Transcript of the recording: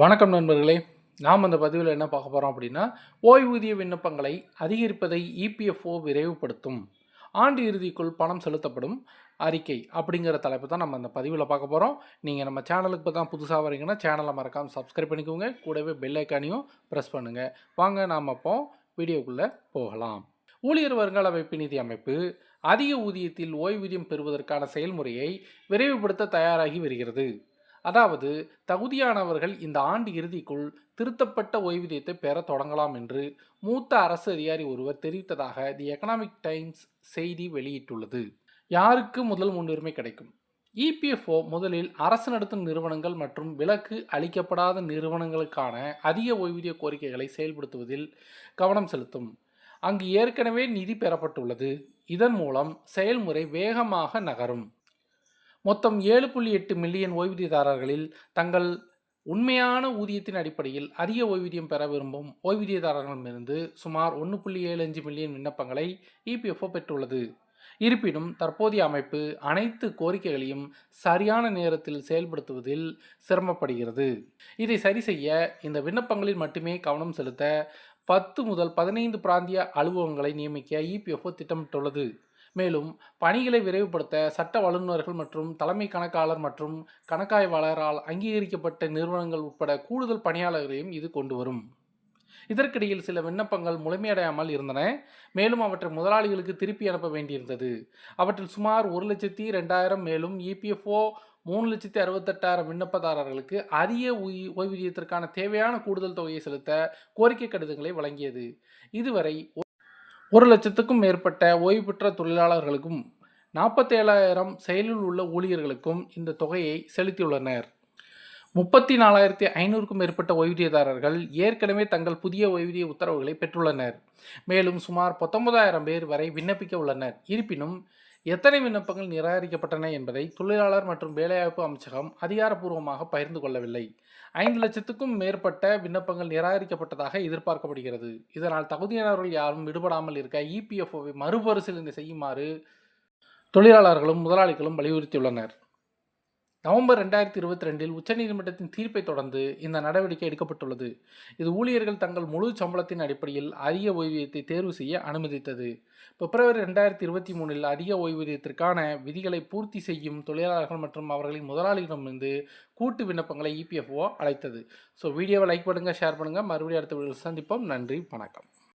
வணக்கம் நண்பர்களே. நாம் அந்த பதிவில் என்ன பார்க்க போகிறோம் அப்படின்னா ஓய்வூதிய விண்ணப்பங்களை அதிகரிப்பதை இபிஎஃப்ஓ விரைவுபடுத்தும். ஆண்டு இறுதிக்குள் பணம் செலுத்தப்படும் அறிக்கை அப்படிங்கிற தலைப்பு தான் நம்ம அந்த பதிவில் பார்க்க போகிறோம் நீங்கள் நம்ம சேனலுக்கு இப்போ தான் புதுசாக வரீங்கன்னா சேனலை மறக்காமல் சப்ஸ்கிரைப் பண்ணிக்கோங்க. கூடவே பெல் ஐக்கானையும் ப்ரெஸ் பண்ணுங்கள் வாங்க நாம் அப்போ வீடியோக்குள்ளே போகலாம். ஊழியர் வருங்கால வைப்பு நிதி அமைப்பு அதிக ஊதியத்தில் ஓய்வூதியம் பெறுவதற்கான செயல்முறையை விரைவுபடுத்த தயாராகி வருகிறது. அதாவது தகுதியானவர்கள் இந்த ஆண்டு இறுதிக்குள் திருத்தப்பட்ட ஓய்வூதியத்தை பெற தொடங்கலாம் என்று மூத்த அரசு அதிகாரி ஒருவர் தெரிவித்ததாக தி எக்கனாமிக் டைம்ஸ் செய்தி வெளியிட்டுள்ளது. யாருக்கு முதல் முன்னுரிமை கிடைக்கும்? இபிஎஃப்ஓ முதலில் அரசு நடத்தும் நிறுவனங்கள் மற்றும் விலக்கு அளிக்கப்படாத நிறுவனங்களுக்கான அதிக ஓய்வூதிய கோரிக்கைகளை செயல்படுத்துவதில் கவனம் செலுத்தும். அங்கு ஏற்கனவே நிதி பெறப்பட்டுள்ளது. இதன் மூலம் செயல்முறை வேகமாக நகரும். மொத்தம் ஏழு புள்ளி எட்டு மில்லியன் ஓய்வூதியதாரர்களில் தங்கள் உண்மையான ஊதியத்தின் அடிப்படையில் அதிக ஓய்வூதியம் பெற விரும்பும் ஓய்வூதியதாரர்களிடமிருந்து சுமார் ஒன்று புள்ளி ஏழு அஞ்சு மில்லியன் விண்ணப்பங்களை இபிஎஃப்ஓ பெற்றுள்ளது. இருப்பினும் தற்போதைய அமைப்பு அனைத்து கோரிக்கைகளையும் சரியான நேரத்தில் செயல்படுத்துவதில் சிரமப்படுகிறது. இதை சரி செய்ய இந்த விண்ணப்பங்களில் மட்டுமே கவனம் செலுத்த பத்து முதல் பதினைந்து பிராந்திய அலுவலகங்களை நியமிக்க இபிஎஃப்ஓ திட்டமிட்டுள்ளது. மேலும் பணிகளை விரைவுபடுத்த சட்ட வல்லுநர்கள் மற்றும் தலைமை கணக்காளர் மற்றும் கணக்காய்வாளரால் அங்கீகரிக்கப்பட்ட நிறுவனங்கள் உட்பட கூடுதல் பணியாளர்களையும் இது கொண்டு வரும். இதற்கிடையில் சில விண்ணப்பங்கள் முழுமையடையாமல் இருந்தன. மேலும் அவற்றை முதலாளிகளுக்கு திருப்பி அனுப்ப வேண்டியிருந்தது. அவற்றில் சுமார் ஒரு லட்சத்தி ரெண்டாயிரம் மேலும் இபிஎஃப்ஓ மூணு லட்சத்தி அறுபத்தெட்டாயிரம் விண்ணப்பதாரர்களுக்கு அரிய ஓய்வூதியத்திற்கான தேவையான கூடுதல் தொகையை செலுத்த கோரிக்கை கடிதங்களை வழங்கியது. இதுவரை ஒரு லட்சத்துக்கும் மேற்பட்ட ஓய்வு பெற்ற தொழிலாளர்களுக்கும் நாற்பத்தேழாயிரம் செயலில் உள்ள ஊழியர்களுக்கும் இந்த தொகையை செலுத்தியுள்ளனர். முப்பத்தி நாலாயிரத்தி ஐநூறுக்கும் மேற்பட்ட ஓய்வூதியதாரர்கள் ஏற்கனவே தங்கள் புதிய ஓய்வூதிய உத்தரவுகளை பெற்றுள்ளனர். மேலும் சுமார் பத்தொன்பதாயிரம் பேர் வரை விண்ணப்பிக்க உள்ளனர். இருப்பினும் எத்தனை விண்ணப்பங்கள் நிராகரிக்கப்பட்டன என்பதை தொழிலாளர் மற்றும் வேலைவாய்ப்பு அமைச்சகம் அதிகாரப்பூர்வமாக பகிர்ந்து கொள்ளவில்லை. ஐந்து லட்சத்துக்கும் மேற்பட்ட விண்ணப்பங்கள் நிராகரிக்கப்பட்டதாக எதிர்பார்க்கப்படுகிறது. இதனால் தகுதியானவர்கள் யாரும் விடுபடாமல் இருக்க இபிஎஃப்ஓவை மறுபரிசீலனை செய்யுமாறு தொழிலாளர்களும் முதலாளிகளும் வலியுறுத்தியுள்ளனர். நவம்பர் ரெண்டாயிரத்தி இருபத்தி ரெண்டில் உச்சநீதிமன்றத்தின் தீர்ப்பை தொடர்ந்து இந்த நடவடிக்கை எடுக்கப்பட்டுள்ளது. இது ஊழியர்கள் தங்கள் முழு சம்பளத்தின் அடிப்படையில் அதிக ஓய்வூதியத்தை தேர்வு செய்ய அனுமதித்தது. பிப்ரவரி ரெண்டாயிரத்தி இருபத்தி மூணில் அதிக ஓய்வூதியத்திற்கான விதிகளை பூர்த்தி செய்யும் தொழிலாளர்கள் மற்றும் அவர்களின் முதலாளிகளிடமிருந்து கூட்டு விண்ணப்பங்களை இபிஎஃப்ஓ அழைத்தது ஸோ வீடியோவை லைக் பண்ணுங்கள் ஷேர் பண்ணுங்கள் மறுபடியும் அடுத்த வீடியோ சந்திப்போம். நன்றி வணக்கம்.